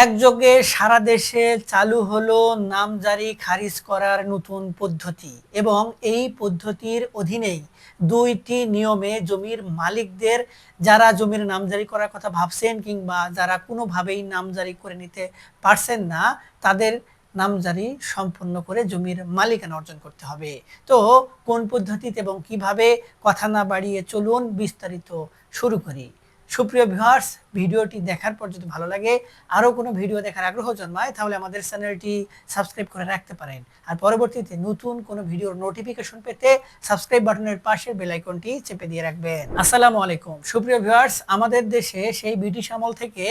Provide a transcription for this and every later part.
একযোগে সারা দেশে চালু হলো নামজারি খারিজ করার নতুন পদ্ধতি এবং এই পদ্ধতির অধীনেই দুইটি নিয়মে জমির মালিকদের যারা জমির নামজারি করার কথা ভাবছেন কিংবা যারা কোনোভাবেই নামজারি করে নিতে পারছেন না, তাদের নামজারি সম্পন্ন করে জমির মালিকানা অর্জন করতে হবে। তো কোন পদ্ধতিতে এবং কীভাবে কথা না বাড়িয়ে চলুন বিস্তারিত শুরু করি। সুপ্রিয় ভিউয়ার্স ভিডিওটি দেখার পর যদি ভালো লাগে, আরও কোনো ভিডিও দেখার আগ্রহ জন্মায়, তাহলে আমাদের চ্যানেলটি সাবস্ক্রাইব করে রাখতে পারেন। আর পরবর্তীতে নতুন কোনো ভিডিওর নোটিফিকেশন পেতে সাবস্ক্রাইব বাটনের পাশের বেল আইকনটি চেপে দিয়ে রাখবেন। আসসালামু আলাইকুম। সুপ্রিয় ভিউয়ার্স আমাদের দেশে সেই ব্রিটিশ আমল থেকে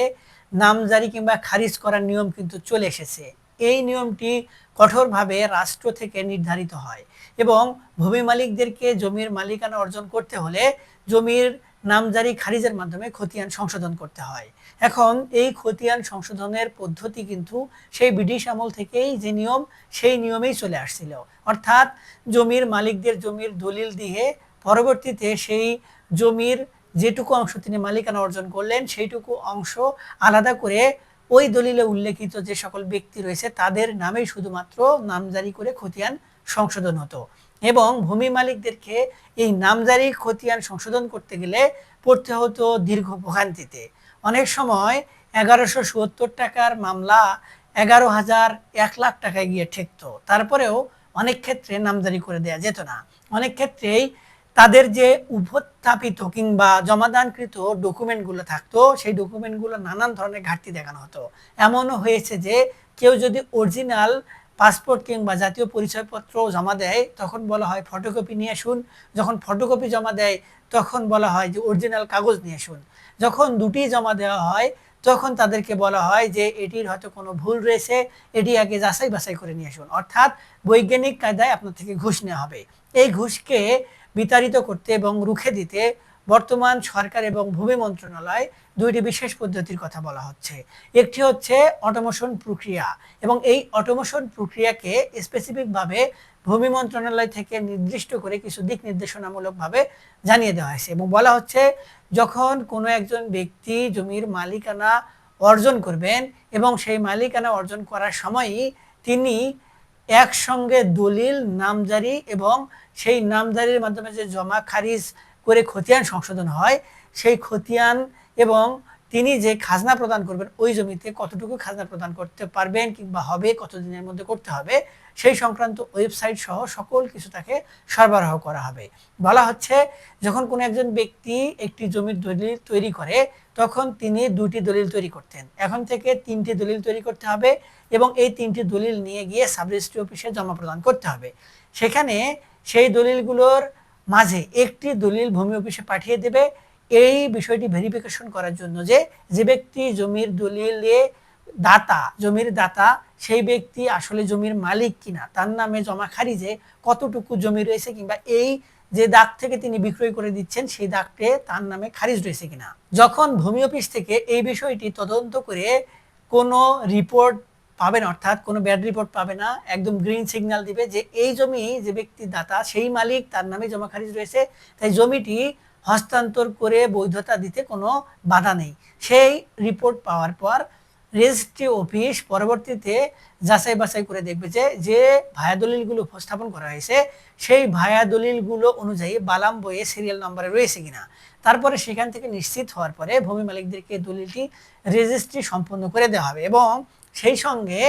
নামজারি কিংবা খারিজ করার নিয়ম কিন্তু চলে এসেছে। এই নিয়মটি কঠোরভাবে রাষ্ট্র থেকে নির্ধারিত হয় এবং ভূমি মালিকদেরকে জমির মালিকানা অর্জন করতে হলে জমির নামজারি খারিজের মাধ্যমে খতিয়ান সংশোধন করতে হয়। এখন এই খতিয়ান সংশোধনের পদ্ধতি কিন্তু সেই ব্রিটিশ আমল থেকেই যে নিয়ম, সেই নিয়মেই চলে আসছিল। অর্থাৎ জমির মালিকদের জমির দলিল দিয়ে পরবর্তীতে সেই জমির যেটুকু অংশ তিনি মালিকানা অর্জন করলেন, সেইটুকু অংশ আলাদা করে ওই দলিলে উল্লেখিত যে সকল ব্যক্তি রয়েছে, তাদের নামেই শুধুমাত্র নামজারি করে খতিয়ান সংশোধন হতো। এবং ভূমি মালিকদেরকে এই নামজারি খতিয়ান সংশোধন করতে গেলে পড়তে হতো দীর্ঘ ভোগান্তিতে। অনেক সময় এগারোশো টাকার মামলা এগারো হাজার এক লাখ টাকায় গিয়ে ঠেকতো। তারপরেও অনেক ক্ষেত্রে নামজারি করে দেয়া যেত না। অনেক ক্ষেত্রেই তাদের যে উপস্থাপিত কিংবা জমাদানকৃত ডকুমেন্টগুলো থাকতো, সেই ডকুমেন্টগুলো নানান ধরনের ঘাটতি দেখানো হতো। এমনও হয়েছে যে কেউ যদি অরিজিনাল পাসপোর্ট কিংবা জাতীয় পরিচয়পত্র জমা দেয়, তখন বলা হয় ফটোকপি নিয়ে আসুন যখন ফটোকপি জমা দেয়, তখন বলা হয় যে অরিজিনাল কাগজ নিয়ে আসুন যখন দুটি জমা দেওয়া হয়, তখন তাদেরকে বলা হয় যে এটির হয়তো কোনো ভুল রয়েছে, এটি আগে যাচাই বাছাই করে নিয়ে আসুন অর্থাৎ বৈজ্ঞানিক কায়দায় আপনার থেকে ঘুষ নেওয়া হবে। এই ঘুষকে বিতাড়িত করতে এবং রুখে দিতে বর্তমান সরকার এবং ভূমি মন্ত্রণালয় দুইটি বিশেষ পদ্ধতির কথা বলা হচ্ছে। একটি হচ্ছে অটোমেশন প্রক্রিয়া এবং এই অটোমেশন প্রক্রিয়াকে স্পেসিফিকভাবে ভূমি মন্ত্রণালয় থেকে নির্দিষ্ট করে কিছু দিক নির্দেশনামূলকভাবে জানিয়ে দেওয়া হয়েছে এবং বলা হচ্ছে যখন কোনো একজন ব্যক্তি জমির মালিকানা অর্জন করবেন এবং সেই মালিকানা অর্জন করার সময়ই তিনি একসঙ্গে দলিল, নামজারি এবং সেই নামজারির মাধ্যমে যে জমা, খারিজ করে খতিয়ান সংশোধন হয়, সেই খতিয়ান এবং তিনি যে খাজনা প্রদান করবেন, ওই জমিতে কতটুকু খাজনা প্রদান করতে পারবেন কিংবা হবে, কতদিনের মধ্যে করতে হবে, সেই সংক্রান্ত ওয়েবসাইট সহ সকল কিছু তাকে সরবরাহ করা হবে। বলা হচ্ছে, যখন কোনো একজন ব্যক্তি একটি জমির দলিল তৈরি করে, তখন তিনি দুটি দলিল তৈরি করতেন। এখন থেকে তিনটি দলিল তৈরি করতে হবে এবং এই তিনটি দলিল নিয়ে গিয়ে সাব রেজিস্ট্রি অফিসে জমা প্রদান করতে হবে। সেখানে সেই দলিলগুলোর মাঝে একটি দলিল ভূমি অফিসে পাঠিয়ে দেবে। এই বিষয়টি ভেরিফিকেশন করার জন্য যে যে ব্যক্তি জমির দলিলে দাতা, জমির দাতা, সেই ব্যক্তি আসলে জমির মালিক কিনা, তার নামে জমা খারিজে কতটুকু জমি রয়েছে কিংবা এই যে দাগ থেকে তিনি বিক্রয় করে দিচ্ছেন, সেই দাগটে তার নামে খারিজ রয়েছে কিনা। যখন ভূমি অফিস থেকে এই বিষয়টি তদন্ত করে কোনো রিপোর্ট পাবেন, অর্থাৎ কোনো ব্যাড রিপোর্ট পাবে না। একদম গ্রিন সিগন্যাল দিবে যে এই জমি, যে ব্যক্তি দাতা, সেই মালিক, তার নামে জমা খারিজ রয়েছে। তাই জমিটি হস্তান্তর করে বৈধতা দিতে কোনো বাধা নেই। সেই রিপোর্ট পাওয়ার পর রেজিস্ট্রি অফিস পরবর্তীতে যাচাই বাছাই করে দেখবে যে যে ভায়া দলিলগুলো উপস্থাপন করা হয়েছে, সেই ভায়া দলিলগুলো অনুযায়ী বালাম বইয়ে সিরিয়াল নম্বরে রয়েছে কিনা। তারপরে সেখান থেকে নিশ্চিত হওয়ার পরে ভূমি মালিকদেরকে দলিলটি রেজিস্ট্রি সম্পন্ন করে দেওয়া হবে এবং সেই সঙ্গে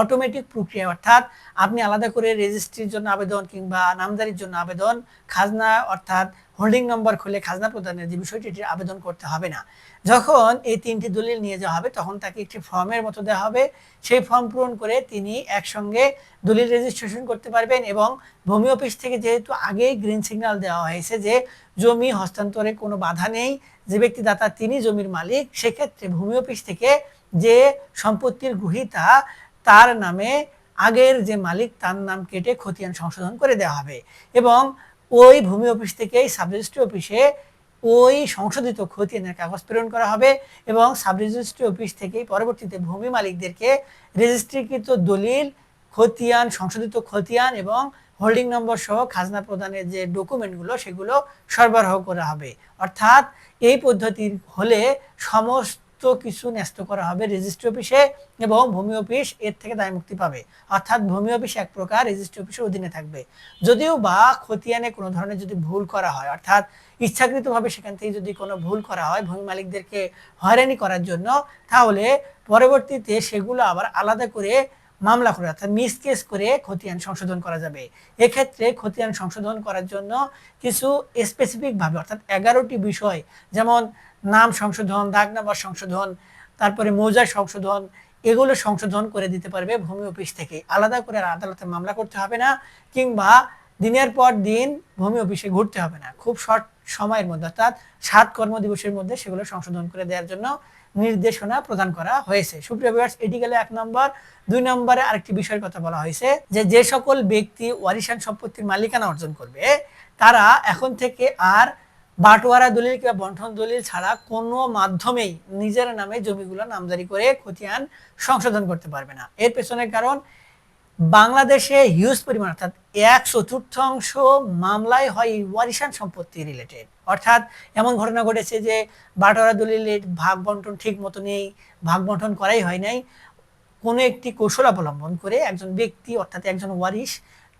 অটোমেটিক প্রক্রিয়া, অর্থাৎ আপনি আলাদা করে রেজিস্ট্রির জন্য আবেদন কিংবা নামদারির জন্য আবেদন, খাজনা অর্থাৎ হোল্ডিং নম্বর খুলে খাজনা প্রদানের যে বিষয়টি আবেদন করতে হবে না। যখন এই তিনটি দলিল নিয়ে যাওয়া হবে, তখন তাকে একটি ফর্মের মতো দেওয়া হবে। সেই ফর্ম পূরণ করে তিনি একসঙ্গে দলিল রেজিস্ট্রেশন করতে পারবেন এবং ভূমি অফিস থেকে যেহেতু আগেই গ্রিন সিগন্যাল দেওয়া হয়েছে যে জমি হস্তান্তরে কোনো বাধা নেই, যে ব্যক্তি দাতা, তিনি জমির মালিক, সেক্ষেত্রে ভূমি অফিস থেকে যে সম্পত্তির গ্রহীতা, তার নামে আগের যে মালিক, তার নাম কেটে খতিয়ান সংশোধন করে দেওয়া হবে এবং ওই ভূমি অফিস থেকেই সাব রেজিস্ট্রি অফিসে ওই সংশোধিত খতিয়ানের কাগজ প্রেরণ করা হবে এবং সাব রেজিস্ট্রি অফিস থেকেই পরবর্তীতে ভূমি মালিকদেরকে রেজিস্ট্রিকৃত দলিল, খতিয়ান, সংশোধিত খতিয়ান এবং হোল্ডিং নম্বর সহ খাজনা প্রদানের যে ডকুমেন্টগুলো, সেগুলো সরবরাহ করা হবে। অর্থাৎ এই পদ্ধতির হলে সমস্ত কিছু ন্যস্ত করা হবে রেজিস্ট্রি অফিসে এবং ভূমি অফিস এর থেকে দায় মুক্তি পাবে। অর্থাৎ ভূমি অফিস এক প্রকার রেজিস্ট্রি অফিসের অধীনে থাকবে। যদিও বা খতিয়ানে কোনো ধরনের যদি ভুল করা হয়, অর্থাৎ ইচ্ছাকৃতভাবে সেখান থেকে যদি কোনো ভুল করা হয় ভূমি মালিকদেরকে হয়রানি করার জন্য, তাহলে পরবর্তীতে সেগুলো আবার আলাদা করে মামলা করে, অর্থাৎ মিস কেস করে খতিয়ান সংশোধন করা যাবে। এক্ষেত্রে খতিয়ান সংশোধন করার জন্য কিছু স্পেসিফিকভাবে অর্থাৎ এগারোটি বিষয়, যেমন নাম সংশোধন, দাগ নাম্বার সংশোধন, তারপরে মৌজা সংশোধন, এগুলো সংশোধন করে দিতে পারবে ভূমি অফিস থেকে। আলাদা করে আদালতে মামলা করতে হবে না, কিংবা দিনের পর দিন ভূমি অফিসে ঘুরতে হবে না। খুব শর্ট সময়ের মধ্যে, অর্থাৎ সাত কর্মদিবসের মধ্যে সেগুলো সংশোধন করে দেওয়ার জন্য নির্দেশনা প্রদান করা হয়েছে। সুপ্রিয় ভিউয়ার্স এটি গেলে এক নম্বর। দুই নম্বরে আরেকটি বিষয়ের কথা বলা হয়েছে যে যে সকল ব্যক্তি ওয়ারিশান সম্পত্তির মালিকানা অর্জন করবে, তারা এখন থেকে আর বাটোয়ারা দলিল কিংবা বন্টন দলিল ছাড়া কোনো মাধ্যমেই নিজের নামে জমিগুলো নামজারি করে খতিয়ান সংশোধন করতে পারবে না। এর পেছনের কারণ, বাংলাদেশে হিউজ পরিমাণ, অর্থাৎ এক চতুর্থাংশ মামলায় হয় ওয়ারিশান সম্পত্তি রিলেটেড অর্থাৎ এমন ঘটনা ঘটেছে যে বাটোয়ারা দলিলের ভাগ বন্টন ঠিক মতো নেই, ভাগ বন্টন করাই হয় নাই। কোনো একটি কৌশল অবলম্বন করে একজন ব্যক্তি, অর্থাৎ একজন ওয়ারিশ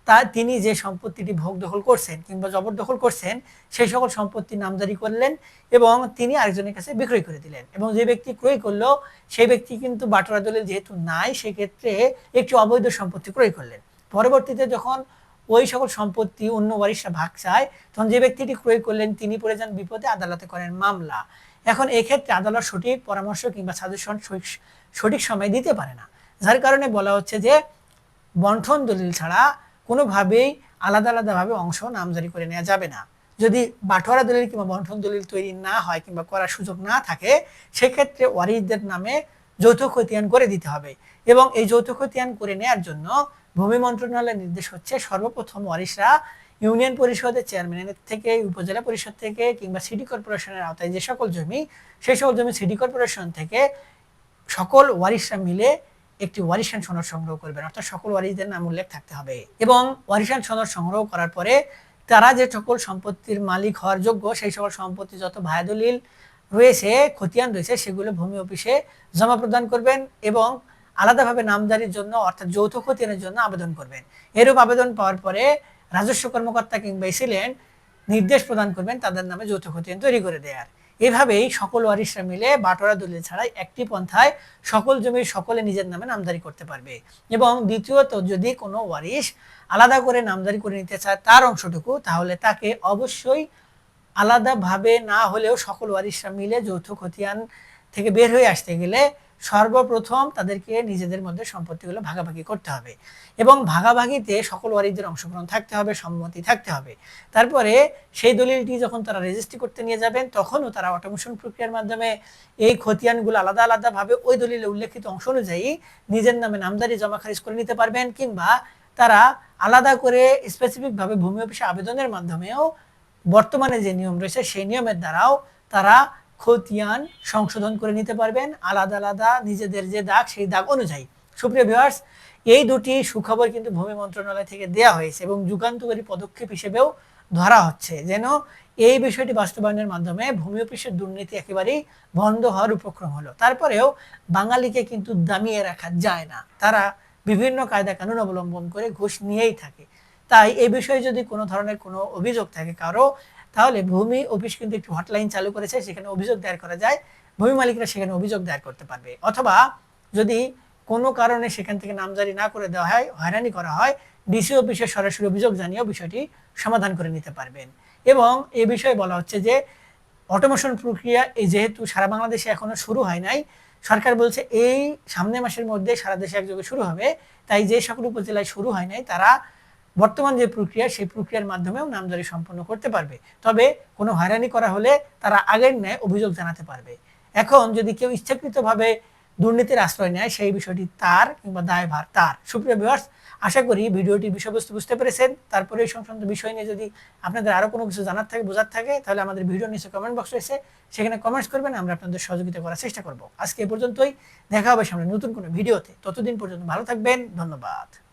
তা তিনি যে সম্পত্তিটি ভোগ দখল করছেন কিংবা জবরদখল করছেন, সেই সকল সম্পত্তি নামজারি করলেন এবং তিনি আরেকজনের কাছে বিক্রয় করে দিলেন। এবং যে ব্যক্তি ক্রয় করল, সেই ব্যক্তি কিন্তু বাটোয়ারা দলিল যেহেতু নাই, সেক্ষেত্রে একটি অবৈধ সম্পত্তি ক্রয় করলেন। পরবর্তীতে যখন ওই সকল সম্পত্তি অন্য ওয়ারিশরা ভাগ চায়, তখন যে ব্যক্তিটি ক্রয় করলেন, তিনি পড়ে যান বিপদে, আদালতে করেন মামলা। এখন এক্ষেত্রে আদালত সঠিক পরামর্শ কিংবা সাজেশন সঠিক সময় দিতে পারে না। যার কারণে বলা হচ্ছে যে বন্ঠন দলিল ছাড়া কোনোভাবেই আলাদা আলাদাভাবে অংশ নামজারি করে নেওয়া যাবে না। যদি বাটোয়ারা দলিল কিংবা বন্ঠন দলিল তৈরি না হয় কিংবা করার সুযোগ না থাকে, সেক্ষেত্রে ওয়ারিসদের নামে যৌথ খতিয়ান করে দিতে হবে এবং এই যৌথ খতিয়ান করে নেওয়ার জন্য ভূমি মন্ত্রণালয়ের নির্দেশ হচ্ছে সর্বপ্রথম ওয়ারিশরা ইউনিয়ন পরিষদের চেয়ারম্যানের থেকে, উপজেলা পরিষদ থেকে কিংবা সিটি কর্পোরেশনের আওতায় যে সকল জমি, সেই সকল জমি সিটি কর্পোরেশন থেকে সকল ওয়ারিশরা মিলে একটি ওয়ারিশান সনদ সংগ্রহ করবেন। অর্থাৎ সকল ওয়ারিশদের নাম উল্লেখ থাকতে হবে। এবং ওয়ারিশান সনদ সংগ্রহ করার পরে তারা যে সকল সম্পত্তির মালিক হওয়ার যোগ্য, সেই সকল সম্পত্তি যত ভায়াদলিল রয়েছে, খতিয়ান রয়েছে, সেগুলো ভূমি অফিসে জমা প্রদান করবেন এবং আলাদাভাবে নামজারির জন্য, অর্থাৎ যৌথ খতিয়ানের জন্য আবেদন করবেন। এরূপ আবেদন পাওয়ার পরে রাজস্ব কর্মকর্তা কিংবা এসিলেন্ট নির্দেশ প্রদান করবেন, তাদের নামে যৌথ খতিয়ান তৈরি করে দেওয়ার এভাবেই সকল ওয়ারিশরা মিলে বাটোয়ারা দলিল ছাড়াই একটি পন্থায় সকল জমির সকলে নিজের নামে নামদারি করতে পারবে। এবং দ্বিতীয়ত যদি কোনো ওয়ারিশ আলাদা করে নামদারি করে নিতে চায় তার অংশটুকু, তাহলে তাকে অবশ্যই আলাদাভাবে না হলেও সকল ওয়ারিশরা মিলে যৌথ খতিয়ান থেকে বের হয়ে আসতে গেলে সর্বপ্রথম তাদেরকে নিজেদের মধ্যে সম্পত্তিগুলো ভাগাভাগি করতে হবে এবং ভাগাভাগিতে সকল ওয়ারিদের অংশগ্রহণ থাকতে হবে, সম্মতি থাকতে হবে। তারপরে সেই দলিলটি যখন তারা রেজিস্ট্রি করতে নিয়ে যাবেন, তখনও তারা অটোমেশন প্রক্রিয়ার মাধ্যমে এই খতিয়ানগুলো আলাদা আলাদাভাবে ওই দলিলে উল্লেখিত অংশ অনুযায়ী নিজের নামে নামদারি জমা খারিজ করে নিতে পারবেন কিংবা তারা আলাদা করে স্পেসিফিকভাবে ভূমি অফিসে আবেদনের মাধ্যমেও বর্তমানে যে নিয়ম রয়েছে সেই নিয়মের দ্বারাও তারা খতিয়ান সংশোধন করে নিতে পারবেন। আলাদা আলাদা নিজেদের যে দাগ, সেই দাগ অনুযায়ী। সুপ্রিয় ভিউয়ার্স এই দুটি সুখবর কিন্তু ভূমি মন্ত্রণালয় থেকে দেয়া হয়েছে এবং যুগান্তকারী পদক্ষেপ হিসেবেও ধরা হচ্ছে। যেন এই বিষয়টি বাস্তবায়নের মাধ্যমে ভূমি অফিসের দুর্নীতি একেবারেই বন্ধ হওয়ার উপক্রম হলো। তারপরেও বাঙালিকে কিন্তু দামিয়ে রাখা যায় না। তারা বিভিন্ন কায়দা কানুন অবলম্বন করে ঘুষ নিয়েই থাকে। তাই এই বিষয়ে যদি কোনো ধরনের কোনো অভিযোগ থাকে কারও তাহলে ভূমি অফিস কিন্তু একটি হটলাইন চালু করেছে, সেখানে অভিযোগ দায়ের করা যায়। ভূমি মালিকরা সেখানে অভিযোগ দায়ের করতে পারবে। অথবা যদি কোনো কারণে সেখান থেকে নামজারি না করে দেওয়া হয়, হয়রানি করা হয়, ডিসি অফিসে সরাসরি অভিযোগ জানিয়েও বিষয়টি সমাধান করে নিতে পারবেন। এবং এ বিষয়ে বলা হচ্ছে যে, অটোমেশন প্রক্রিয়া এই যেহেতু সারা বাংলাদেশে এখনও শুরু হয় নাই, সরকার বলছে এই সামনের মাসের মধ্যে সারা দেশে একযোগে শুরু হবে। তাই যে সকল উপজেলায় শুরু হয় নাই, তারা বর্তমান যে প্রক্রিয়া, সেই প্রক্রিয়ার মাধ্যমেও নামজারি সম্পন্ন করতে পারবে। তবে কোনো হয়রানি করা হলে তারা আগের ন্যায় অভিযোগ জানাতে পারবে। এখন যদি কেউ ইচ্ছাকৃতভাবে দুর্নীতির আশ্রয় নেয়, সেই বিষয়টি তার কিংবা দায়ভার তার। সুপ্রিয় ভিউয়ার্স আশা করি ভিডিওটির বিষয়বস্তু বুঝতে পেরেছেন। তারপরে এই সংক্রান্ত বিষয় নিয়ে যদি আপনাদের আরও কোনো কিছু জানার থাকে, বোঝার থাকে, তাহলে আমাদের ভিডিও নিচে কমেন্ট বক্স রয়েছে। সেখানে কমেন্টস করবেন, আমরা আপনাদের সহযোগিতা করার চেষ্টা করব। আজকে এ পর্যন্তই। দেখা হবে সামনে নতুন কোনো ভিডিওতে। ততদিন পর্যন্ত ভালো থাকবেন। ধন্যবাদ।